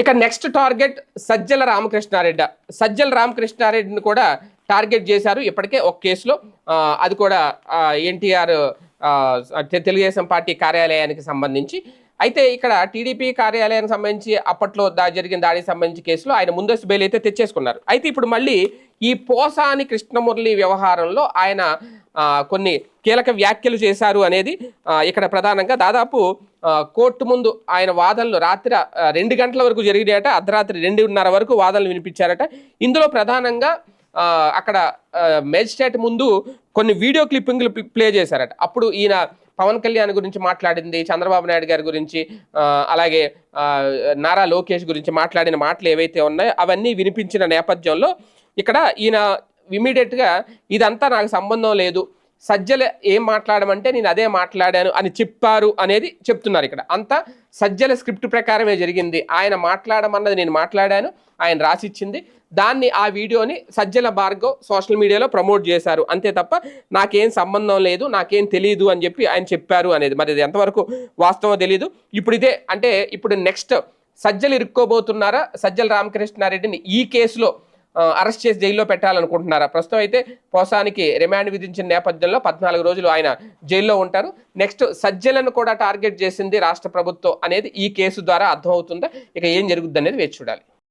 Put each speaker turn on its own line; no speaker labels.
ఇక next target Sajjala Ramakrishna Reddy. Sajjala రామకృష్ణారెడ్డిని కూడా టార్గెట్ చేశారు. ఇప్పటికే ఒక కేసులో అది కూడా ఎన్టీఆర్ తెలుగుదేశం పార్టీ కార్యాలయానికి సంబంధించి. అయితే ఇక్కడ టీడీపీ కార్యాలయానికి సంబంధించి అప్పట్లో దా జరిగిన దాడికి సంబంధించి కేసులో ఆయన ముందస్తు బెయిల్ అయితే తెచ్చేసుకున్నారు. అయితే ఇప్పుడు మళ్ళీ ఈ పోసాని కృష్ణమురళి వ్యవహారంలో ఆయన కొన్ని కీలక వ్యాఖ్యలు చేశారు అనేది ఇక్కడ ప్రధానంగా దాదాపు కోర్టు ముందు ఆయన వాదనలు రాత్రి రెండు గంటల వరకు జరిగినాయట అర్ధరాత్రి రెండున్నర వరకు వాదనలు వినిపించారట. ఇందులో ప్రధానంగా అక్కడ మేజిస్ట్రేట్ ముందు కొన్ని వీడియో క్లిప్పింగ్లు ప్లే- చేశారట. అప్పుడు ఈయన పవన్ కళ్యాణ్ గురించి మాట్లాడింది చంద్రబాబు నాయుడు గారి గురించి అలాగే నారా లోకేష్ గురించి మాట్లాడిన మాటలు ఏవైతే ఉన్నాయో అవన్నీ వినిపించిన నేపథ్యంలో ఇక్కడ ఈయన ఇమీడియట్గా ఇదంతా నాకు సంబంధం లేదు. సజ్జల ఏం మాట్లాడమంటే నేను అదే మాట్లాడాను అని చెప్పారు అనేది చెప్తున్నారు ఇక్కడ. అంతా సజ్జల స్క్రిప్ట్ ప్రకారమే జరిగింది. ఆయన మాట్లాడమన్నది నేను మాట్లాడాను ఆయన రాసిచ్చింది. దాన్ని ఆ వీడియోని సజ్జల భార్గవ్ సోషల్ మీడియాలో ప్రమోట్ చేశారు. అంతే తప్ప నాకేం సంబంధం లేదు నాకేం తెలియదు అని చెప్పి ఆయన చెప్పారు అనేది. మరి ఇది ఎంతవరకు వాస్తవం తెలియదు ఇప్పుడు ఇదే అంటే ఇప్పుడు నెక్స్ట్ సజ్జలు ఇరుక్కోబోతున్నారా? సజ్జల రామకృష్ణారెడ్డిని ఈ కేసులో అరెస్ట్ చేసి జైల్లో పెట్టాలనుకుంటున్నారా? ప్రస్తుతం అయితే పోసానికి రిమాండ్ విధించిన నేపథ్యంలో పద్నాలుగు రోజులు ఆయన జైల్లో ఉంటారు. నెక్స్ట్ సజ్జలను కూడా టార్గెట్ చేసింది రాష్ట్ర ప్రభుత్వం అనేది ఈ కేసు ద్వారా అర్థమవుతుందా? ఇక ఏం జరుగుద్ది అనేది వేచి చూడాలి.